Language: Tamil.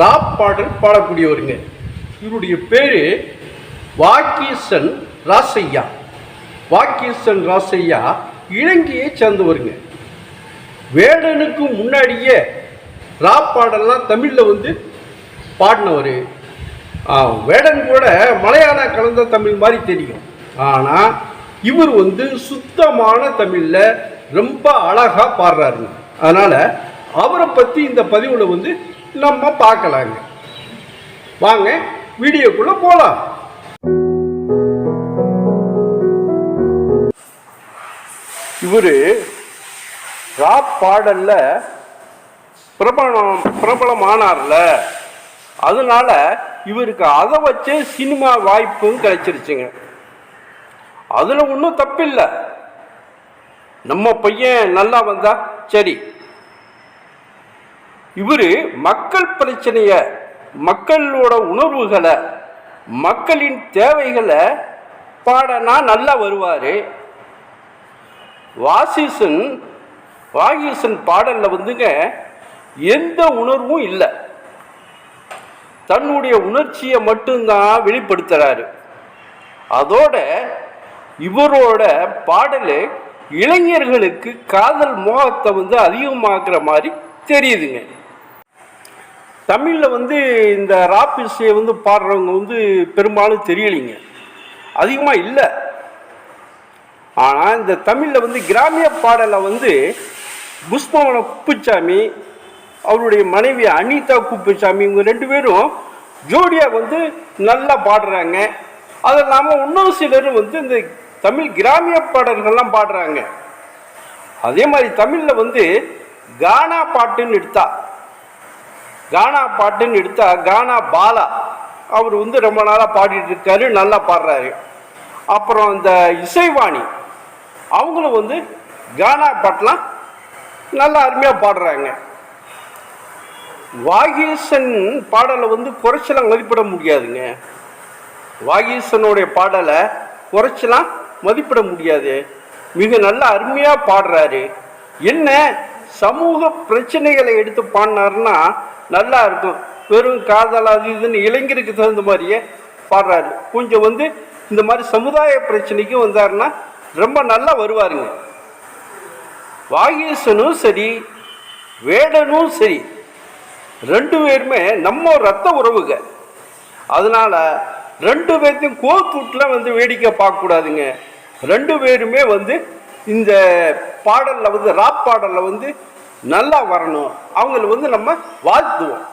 ராப் பாடல் பாடக்கூடியவருங்க. இவருடைய பேர் வாக்கீசன் ராசையா. வாக்கீசன் ராசையா இலங்கையை சேர்ந்தவருங்க. வேடனுக்கு முன்னாடியே ராப் பாடல்லாம் தமிழில் வந்து பாடினவர். வேடன் கூட மலையாள கலந்த தமிழ் மாதிரி தெரியும். ஆனால் இவர் வந்து சுத்தமான தமிழில் ரொம்ப அழகாக பாடுறாருங்க. அதனால் அவரை பற்றி இந்த பதிவில் வந்து நம்ம பார்க்கலாங்க. வாங்க வீடியோக்குள்ளே போகலாம் இவர் ராப் பாடல்ல பிரபலம் பிரபலமானார்ல. அதனால இவருக்கு அதை வச்சே சினிமா வாய்ப்பும் கிடைச்சிருச்சுங்க. அதில் ஒன்றும் தப்பில்லை. நம்ம பையன் நல்லா வந்தா சரி. இவர் மக்கள் பிரச்சனையை மக்களோட உணர்வுகளை மக்களின் தேவைகளை பாடனா நல்லா வருவார். வாசிசன் வாகிசன் பாடலில் வந்துங்க எந்த உணர்வும் இல்லை. தன்னுடைய உணர்ச்சியை மட்டும்தான் வெளிப்படுத்துகிறாரு அதோட இவரோட பாடல் இளைஞர்களுக்கு காதல் மோகத்தை வந்து அதிகமாக்குற மாதிரி தெரியுதுங்க. தமிழில் வந்து இந்த ராப் இசையை வந்து பாடுறவங்க வந்து பெரும்பாலும் தெரியலைங்க. அதிகமாக இல்லை. ஆனால் இந்த தமிழில் வந்து கிராமிய பாடலை வந்து புஷ்பவன குப்புச்சாமி அவருடைய மனைவி அனிதா குப்புச்சாமி இவங்க ரெண்டு பேரும் ஜோடியாக வந்து நல்லா பாடுறாங்க. அது இல்லாமல் இன்னொரு சிலர் வந்து இந்த தமிழ் கிராமிய பாடல்கள்லாம் பாடுறாங்க. அதே மாதிரி தமிழில் வந்து கானா பாட்டுன்னு எடுத்தா கானா பாட்டுன்னு எடுத்தா கானா பாலா அவர் வந்து ரொம்ப நாளாக பாடிட்டு இருக்காரு நல்லா பாடுறாரு. அப்புறம் இந்த இசைவாணி அவங்களும் வந்து கானா பாட்டெலாம் நல்லா அருமையாக பாடுறாங்க. வாகீசன் பாடலை வந்து குறைச்சலாம் மதிப்பிட முடியாதுங்க. வாகீசனுடைய பாடலை குறைச்சலாம் மதிப்பிட முடியாது. மிக நல்ல அருமையாக பாடுறாரு. என்ன சமூக பிரச்சனைகளை எடுத்து பாடினாருன்னா நல்லா இருக்கும். வெறும் காதல் அது இதுன்னு இளைஞருக்கு தகுந்த மாதிரியே பாடுறாரு. கொஞ்சம் வந்து இந்த மாதிரி சமுதாய பிரச்சனைக்கும் வந்தாருன்னா ரொம்ப நல்லா வருவாருங்க. வாகீசனும் சரி வேடனும் சரி ரெண்டு பேருமே நம்ம ரத்த உறவுங்க. அதனால ரெண்டு பேர்த்தையும் கோத்தூட்டில் வந்து வேடிக்கை பார்க்கக்கூடாதுங்க. ரெண்டு பேருமே வந்து இந்த பாடலில் வந்து ராப் பாடலில் வந்து நல்லா வரணும். அவங்கள வந்து நம்ம வாழ்த்துவோம்.